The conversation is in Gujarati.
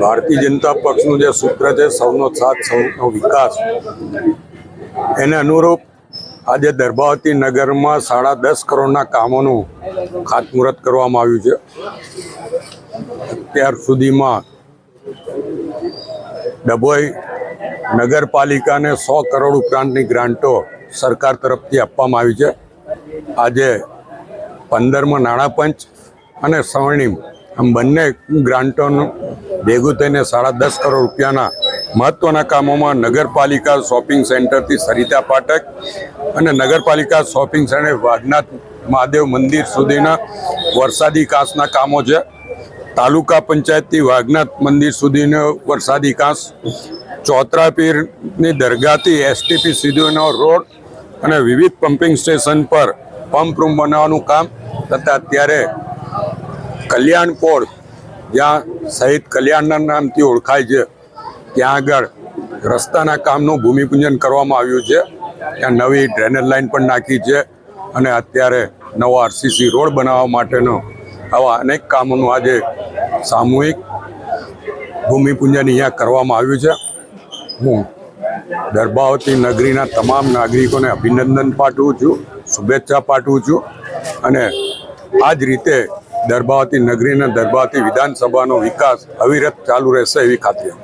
ભારતીય જનતા પક્ષનું જે સૂત્ર છે, સૌનો સાથ, સૌનો વિકાસ, એને અનુરૂપ આજે દર્ભાવતી નગરમાં સાડા દસ કરોડના કામોનું ખાતમુહૂર્ત કરવામાં આવ્યું છે. અત્યાર સુધીમાં ડભોઈ નગરપાલિકાને સો કરોડ ઉપરાંતની ગ્રાન્ટો સરકાર તરફથી આપવામાં આવી છે. આજે પંદરમાં નાણાં પંચ અને સ્વર્ણિમ આમ બંને ગ્રાન્ટોનું ભેગું થઈને સાડા દસ કરોડ રૂપિયાના મહત્ત્વના કામોમાં નગરપાલિકા શોપિંગ સેન્ટરથી સરિતા પાઠક અને નગરપાલિકા શોપિંગ સેન્ટર વાઘનાથ મહાદેવ મંદિર સુધીના વરસાદી કાંસના કામો છે. તાલુકા પંચાયતથી વાઘનાથ મંદિર સુધીનો વરસાદી કાંસ, ચોતરાપીરની દરગાહથી એસટીપી સુધીનો રોડ અને વિવિધ પમ્પિંગ સ્ટેશન પર પંપ રૂમ બનાવવાનું કામ તથા અત્યારે કલ્યાણપોળ જ્યાં શહીદ કલ્યાણના નામથી ઓળખાય છે, ત્યાં આગળ રસ્તાના કામનું ભૂમિપૂજન કરવામાં આવ્યું છે. ત્યાં નવી ડ્રેનેજ લાઇન પણ નાખી છે અને અત્યારે નવો આરસીસી રોડ બનાવવા માટેનો આવા અનેક કામોનું આજે સામૂહિક ભૂમિપૂજન અહીંયા કરવામાં આવ્યું છે. હું ગર્ભાવતી નગરીના તમામ નાગરિકોને અભિનંદન પાઠવું છું, શુભેચ્છા પાઠવું છું અને આ જ રીતે દર્ભાવતી નગરીના દરબાવતી વિધાનસભાનો વિકાસ અવિરત ચાલુ રહેશે એવી ખાતરી.